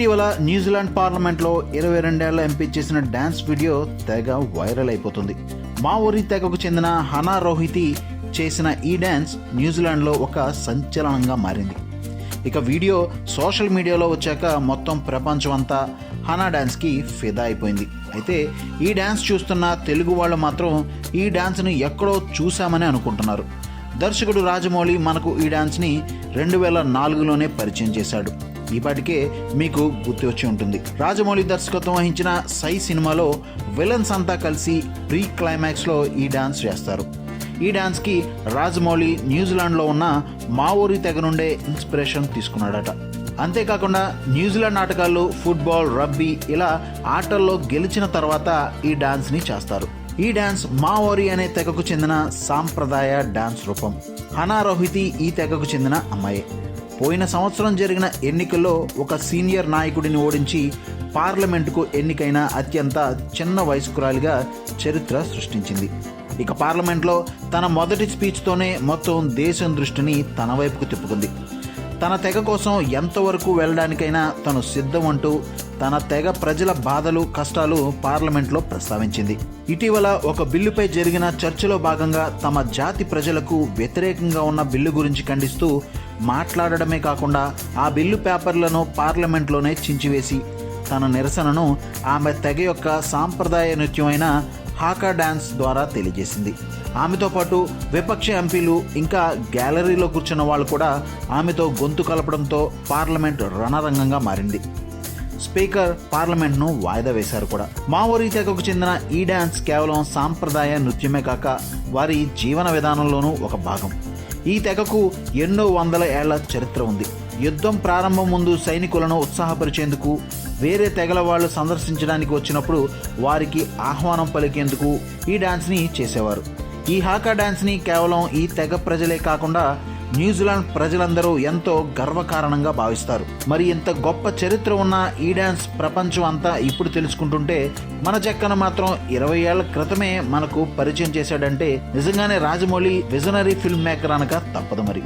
ఇటీవల న్యూజిలాండ్ పార్లమెంట్లో ఇరవై రెండేళ్ళ ఎంపీ చేసిన డాన్స్ వీడియో తెగ వైరల్ అయిపోతుంది. మా ఊరి తెగకు చెందిన హనా రోహితి చేసిన ఈ డ్యాన్స్ న్యూజిలాండ్లో ఒక సంచలనంగా మారింది. ఇక వీడియో సోషల్ మీడియాలో వచ్చాక మొత్తం ప్రపంచం అంతా హనా డ్యాన్స్కి ఫిదా అయిపోయింది. అయితే ఈ డ్యాన్స్ చూస్తున్న తెలుగు వాళ్ళు మాత్రం ఈ డ్యాన్స్ని ఎక్కడో చూశామని అనుకుంటున్నారు. దర్శకుడు రాజమౌళి మనకు ఈ డ్యాన్స్ని రెండు వేల నాలుగులోనే పరిచయం చేశాడు. ఈపాటికే మీకు గుర్తు వచ్చి ఉంటుంది. రాజమౌళి దర్శకత్వం వహించిన సై సినిమాలో విలన్స్ అంతా కలిసి ప్రీ క్లైమాక్స్లో ఈ డాన్స్ చేస్తారు. ఈ డాన్స్కి రాజమౌళి న్యూజిలాండ్లో ఉన్న మావోరి తెగ నుండే ఇన్స్పిరేషన్ తీసుకున్నాడట. అంతేకాకుండా న్యూజిలాండ్ ఆటగాళ్ళు ఫుట్బాల్ రబ్బీ ఇలా ఆటల్లో గెలిచిన తర్వాత ఈ డాన్స్ని చేస్తారు. ఈ డాన్స్ మావోరి అనే తెగకు చెందిన సాంప్రదాయ డాన్స్ రూపం. హనా రోహితి ఈ తెగకు చెందిన అమ్మాయి. పోయిన సంవత్సరం జరిగిన ఎన్నికల్లో ఒక సీనియర్ నాయకుడిని ఓడించి పార్లమెంటుకు ఎన్నికైన అత్యంత చిన్న వయస్కురాలిగా చరిత్ర సృష్టించింది. ఇక పార్లమెంట్లో తన మొదటి స్పీచ్తోనే మొత్తం దేశం దృష్టిని తన వైపుకు తిప్పుకుంది. తన తెగ కోసం ఎంతవరకు వెళ్ళడానికైనా తను సిద్ధం అంటూ తన తెగ ప్రజల బాధలు కష్టాలు పార్లమెంట్లో ప్రస్తావించింది. ఇటీవల ఒక బిల్లుపై జరిగిన చర్చలో భాగంగా తమ జాతి ప్రజలకు వ్యతిరేకంగా ఉన్న బిల్లు గురించి ఖండిస్తూ మాట్లాడడమే కాకుండా ఆ బిల్లు పేపర్లను పార్లమెంట్లోనే చించివేసి తన నిరసనను ఆమె తెగ యొక్క సాంప్రదాయ నృత్యమైన హాకా డ్యాన్స్ ద్వారా తెలియజేసింది. ఆమెతో పాటు విపక్ష ఎంపీలు ఇంకా గ్యాలరీలో కూర్చున్న వాళ్ళు కూడా ఆమెతో గొంతు కలపడంతో పార్లమెంట్ రణరంగంగా మారింది. స్పీకర్ పార్లమెంట్ను వాయిదా వేశారు కూడా. మావోరీ తెగకు చెందిన ఈ డ్యాన్స్ కేవలం సాంప్రదాయ నృత్యమే కాక వారి జీవన విధానంలోనూ ఒక భాగం. ఈ తెగకు ఎన్నో వందల ఏళ్ళ చరిత్ర ఉంది. యుద్ధం ప్రారంభం ముందు సైనికులను ఉత్సాహపరిచేందుకు వేరే తెగల వాళ్ళు సందర్శించడానికి వచ్చినప్పుడు వారికి ఆహ్వానం పలికేందుకు ఈ డాన్స్ని చేసేవారు. ఈ హాకా డాన్స్ని కేవలం ఈ తెగ ప్రజలే కాకుండా న్యూజిలాండ్ ప్రజలందరూ ఎంతో గర్వకారణంగా భావిస్తారు. మరి ఇంత గొప్ప చరిత్ర ఉన్న ఈ డ్యాన్స్ ప్రపంచం అంతా ఇప్పుడు తెలుసుకుంటుంటే మన చెక్కను మాత్రం ఇరవై ఏళ్ళ క్రితమే మనకు పరిచయం చేశాడంటే నిజంగానే రాజమౌళి విజనరీ ఫిల్మ్ మేకర్ అనక తప్పదు మరి.